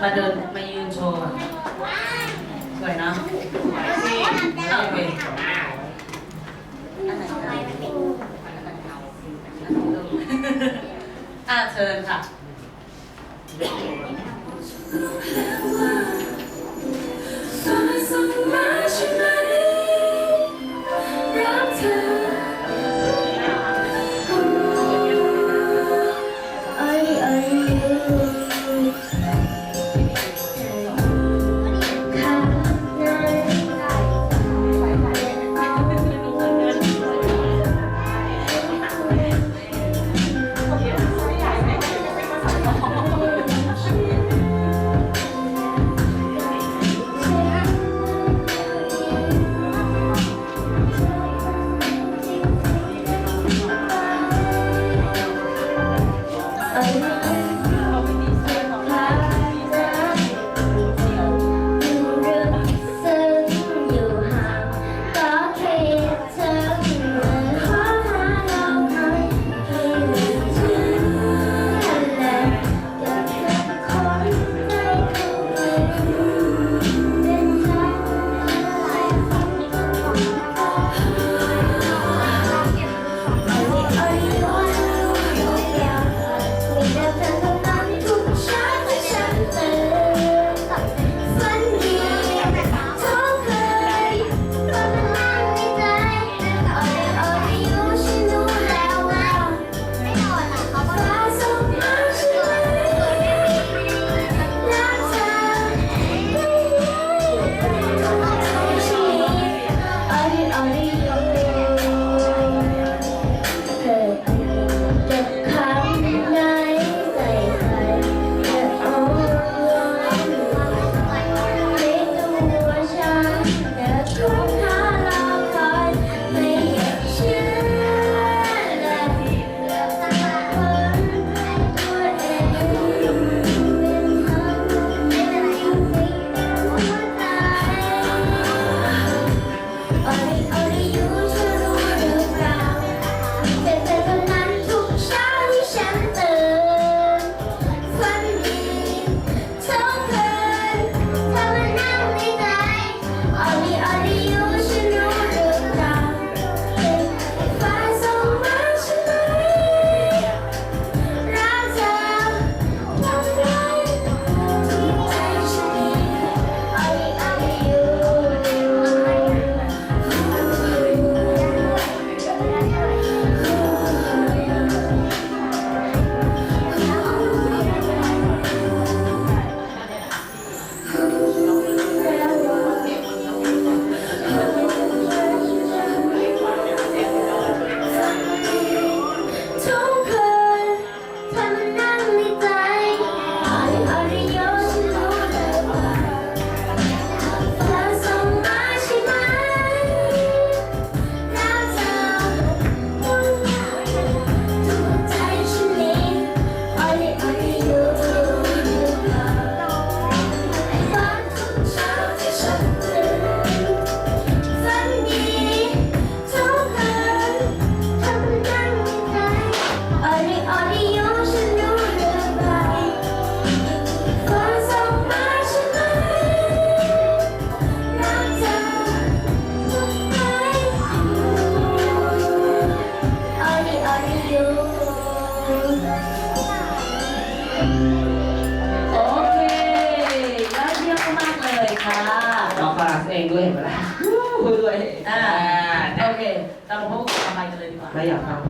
มาเดินมายืนโชว์สวยนะโอเคอ่าเชิญค่ะ ค่ะ น้องฟาร์สเองด้วยเห็นไหมล่ะด้วยอ่าโอเค เรามาพบกับทำไปกันเลยดีกว่า ไม่อยากทำ